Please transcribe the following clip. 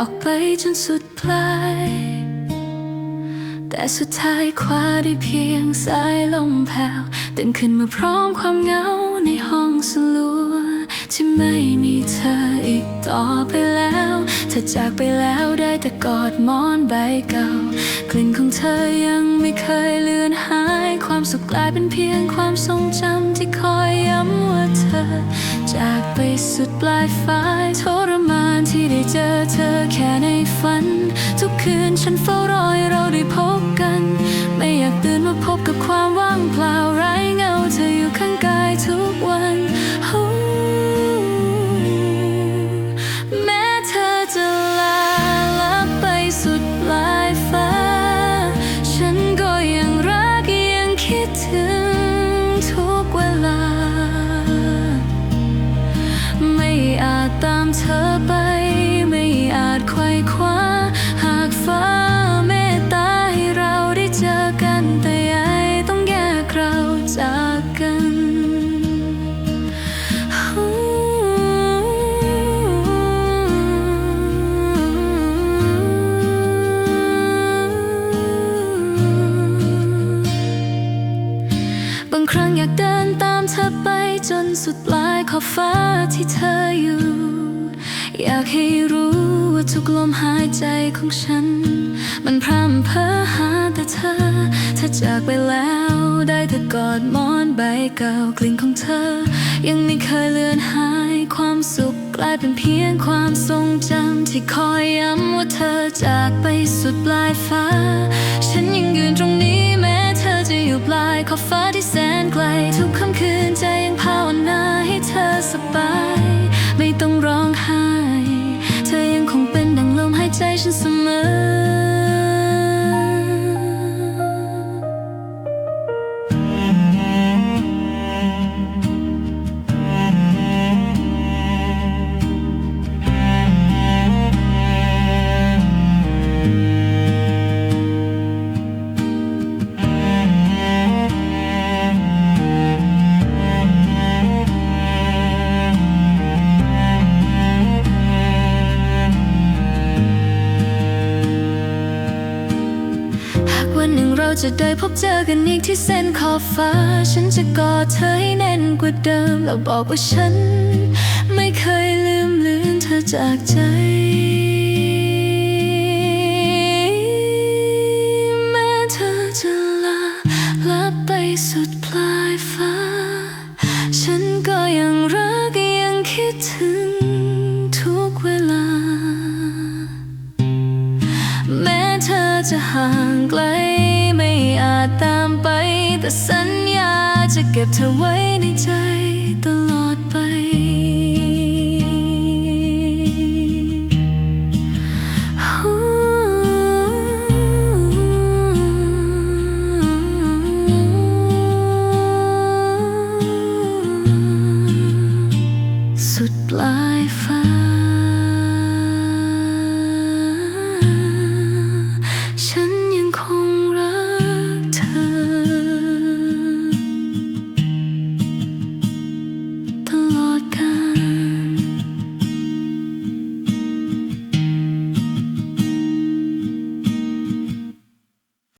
ออกไปจนสุดปลาย แต่สุดท้ายคว้าได้เพียงสายลมแผ่วตื่นขึ้นมาพร้อมความเหงาในห้องสลัว ที่ไม่มีเธออีกต่อไปแล้วเธอจากไปแล้วได้แต่กอดมอนใบเก่ากลิ่นของเธอยังไม่เคยเลือนหาย ความสุขกลายเป็นเพียงความทรงจำที่คอยย้ำว่าเธอ จากไปสุดปลายฟ้าทรมานที่ได้เจอเธอแค่ในฝัน ทุกคืนฉันเฝ้ารอ เธอไปไม่อาจไขว่คว้า หากฟ้าเมตตาให้เราได้เจอกันแต่ยายต้องแยกเราจากกันบางครั้งอยากเดินตามเธอไปจนสุดปลายขอบฟ้าที่เธออยู่ อยากให้รู้ว่าทุกลมหายใจของฉัน มันพร่ำเพ้อหาแต่เธอเธอจากไปแล้วได้แต่กอดมอนใบเก่ากลิ่นของเธอ ยังไม่เคยเลือนหายความสุขกลายเป็นเพียงความทรงจำที่คอยย้ำว่าเธอจากไปสุดปลายฟ้า ฉันยังยืนตรงนี้แม้เธอจะอยู่ปลายขอบฟ้าที่แสน วันหนึ่งเราจะได้พบเจอกันอีกที่เส้นขอบฟ้า ฉันจะกอดเธอให้แน่นกว่าเดิม แล้วบอกว่าฉัน ไม่เคยลืมเลือนเธอจากใจแม้เธอจะลาลับไปสุดปลายฟ้า ฉันก็ยังรักยังคิดถึงทุกเวลา แม้เธอจะห่างไกล ตามไป แต่สัญญาจะเก็บเธอไว้ในใจตลอดไป สุดปลายฟ้า